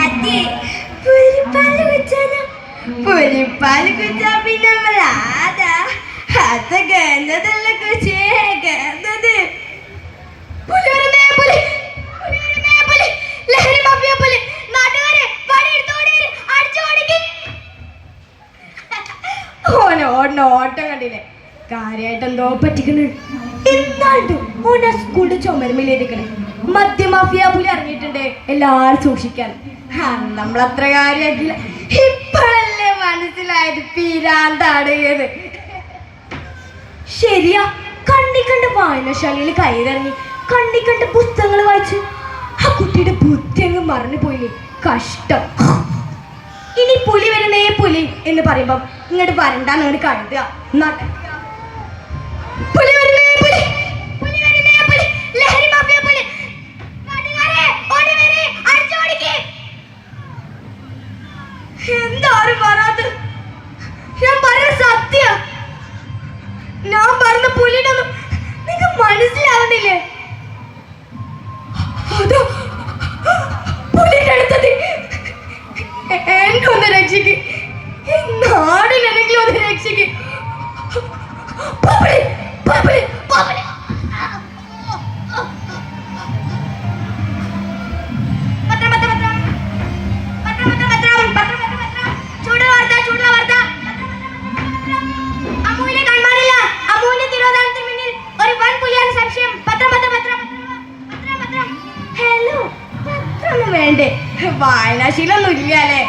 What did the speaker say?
അതെ. പുലിപ്പാൽ കുച്ചാനോ പുലിപ്പാൽ കുച്ചാ പിന്നെ നമ്മൾ ആദാ അത് ഗന്ധതല്ല കുച്ചേ ഗന്ധത്. ഓട്ടം കണ്ടില്ലേ? കാര്യമായിട്ട് എന്തോ പറ്റിക്കണ്. എന്നാണ്ടും ഓനെ സ്കൂളിന്റെ ചുമരുമില്ലിരിക്കണേ മദ്യമാഫിയ പുലി ഇറങ്ങിയിട്ടുണ്ട്. എല്ലാരും സൂക്ഷിക്കാൻ. നമ്മളത്ര കാര്യമാക്കില്ല ഇപ്പോഴല്ലേ മനസ്സിലായത് പീരാന്താണ് എന്ന് ശരിയാ കണ്ണി കണ്ട് വായനശാലയിൽ കയറിറങ്ങി കണ്ണി കണ്ട് പുസ്തകങ്ങൾ വായിച്ച്. ആ കുട്ടിയുടെ ബുദ്ധി അങ്ങ് മറന്നു പോയില്ലേ? കഷ്ടം. ഇനി പുലി വരുന്നേ പുലി എന്ന് പറയുമ്പം ഇങ്ങോട്ട് വരണ്ടാന്ന് അങ്ങോട്ട് കഴുതുക എന്താരും പറയാത്തത് ഞാൻ പറഞ്ഞ സത്യ. ഞാൻ പറഞ്ഞ പുലിയുടെ നിങ്ങൾ മനസ്സിലാവുന്നില്ലേ? അതോ പുലിയുടെ അടുത്തത് എന്നെ ഒന്ന് രക്ഷിക്ക്. നാടിനെങ്കിലും ഒന്ന് രക്ഷിക്ക്. വേണ്ടേ? വായനാശീലൊന്നും ഇല്ല അല്ലേ?